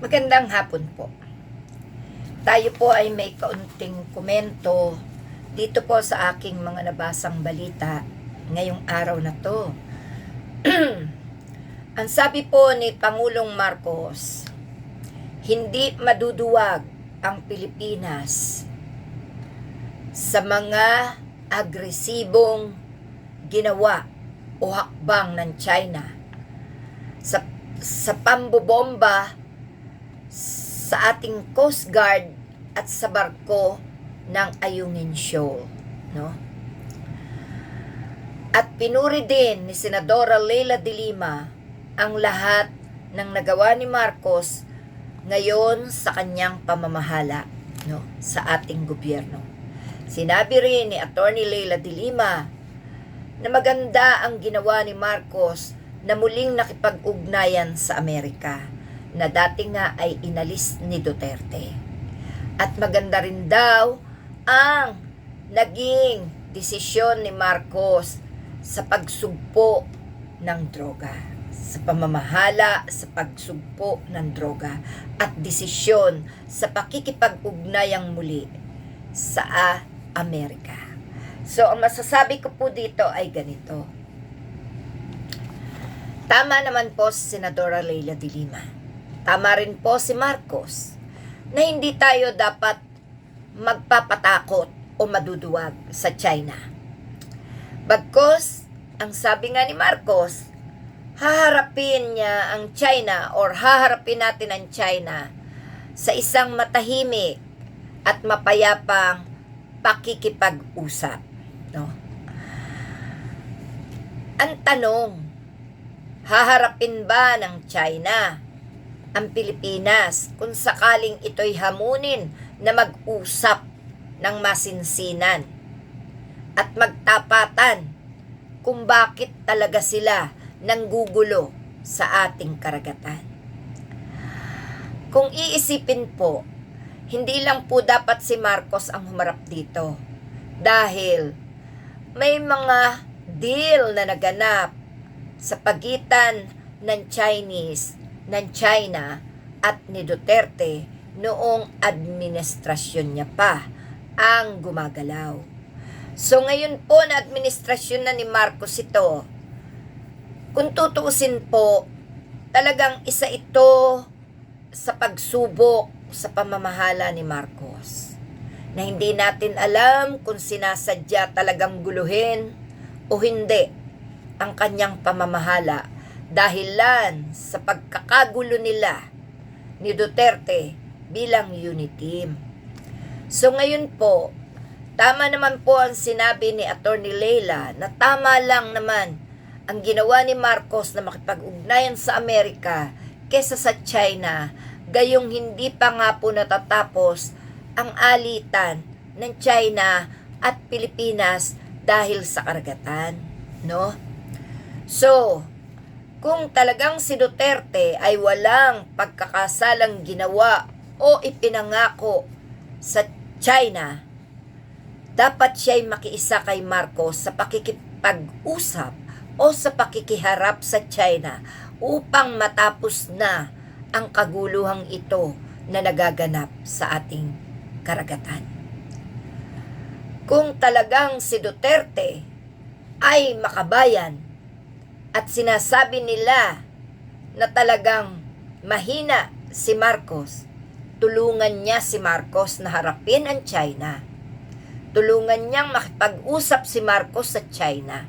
Magandang hapon po. Tayo po ay may kaunting komento dito po sa aking mga nabasang balita ngayong araw na to. Ang sabi po ni Pangulong Marcos, hindi maduduwag ang Pilipinas sa mga agresibong ginawa o hakbang ng China sa sa pambobomba sa ating Coast Guard at sa barko ng Ayungin Shoal, no? At pinuri din ni Senadora Leila de Lima ang lahat ng nagawa ni Marcos ngayon sa kanyang pamamahala, no, sa ating gobyerno. Sinabi rin ni Attorney Leila de Lima na maganda ang ginawa ni Marcos na muling nakipag-ugnayan sa Amerika na dati nga ay inalis ni Duterte. At maganda rin daw ang naging desisyon ni Marcos sa pagsugpo ng droga. Sa pamamahala sa pagsugpo ng droga at desisyon sa pakikipag-ugnayang muli sa Amerika. So, ang masasabi ko po dito ay ganito. Tama naman po si Senadora Leila de Lima. Tama rin po si Marcos na hindi tayo dapat magpapatakot o maduduwag sa China. Bagkos, ang sabi nga ni Marcos, haharapin niya ang China or haharapin natin ang China sa isang matahimik at mapayapang pakikipag-usap. No? Ang tanong, haharapin ba ng China ang Pilipinas kung sakaling ito'y hamunin na mag-usap ng masinsinan at magtapatan kung bakit talaga sila nanggugulo sa ating karagatan. Kung iisipin po, hindi lang po dapat si Marcos ang humarap dito dahil may mga deal na naganap sa pagitan ng Chinese, ng China at ni Duterte noong administrasyon niya pa ang gumagalaw. So ngayon po na administrasyon na ni Marcos ito, kung tutuusin po, talagang isa ito sa pagsubok sa pamamahala ni Marcos na hindi natin alam kung sinasadya talagang guluhin o hindi ang kanyang pamamahala dahilan sa pagkakagulo nila ni Duterte bilang unity team. So ngayon po, tama naman po ang sinabi ni Attorney Leila na tama lang naman ang ginawa ni Marcos na makipag-ugnayan sa Amerika kesa sa China gayong hindi pa nga po natatapos ang alitan ng China at Pilipinas dahil sa karagatan, no? So, kung talagang si Duterte ay walang pagkakasalang ginawa o ipinangako sa China, dapat siya'y makiisa kay Marcos sa pakikipag-usap o sa pakikiharap sa China upang matapos na ang kaguluhang ito na nagaganap sa ating karagatan. Kung talagang si Duterte ay makabayan at sinasabi nila na talagang mahina si Marcos, tulungan niya si Marcos na harapin ang China. Tulungan niyang makipag-usap si Marcos sa China.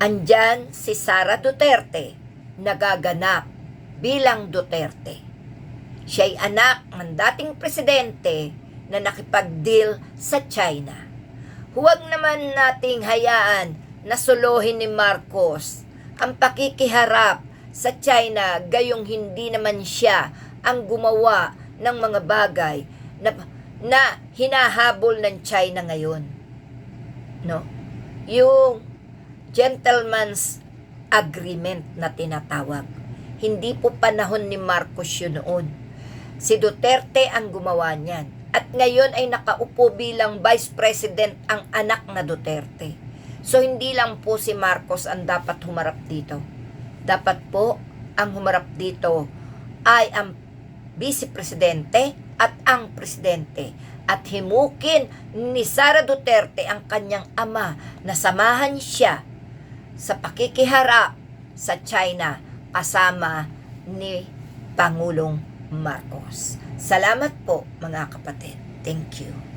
Andyan si Sara Duterte, nagaganap bilang Duterte. Siya'y anak ng dating presidente na nakipag-deal sa China. Huwag naman nating hayaan na suluhin ni Marcos ang pakikiharap sa China gayong hindi naman siya ang gumawa ng mga bagay na, na hinahabol ng China ngayon. No? Yung gentleman's agreement na tinatawag. Hindi po panahon ni Marcos yun noon. Si Duterte ang gumawa niyan. At ngayon ay nakaupo bilang Vice President ang anak na Duterte. So hindi lang po si Marcos ang dapat humarap dito. Dapat po ang humarap dito ay ang vice presidente at ang presidente at himukin ni Sara Duterte ang kanyang ama na samahan siya sa pakikiharap sa China kasama ni Pangulong Marcos. Salamat po mga kapatid. Thank you.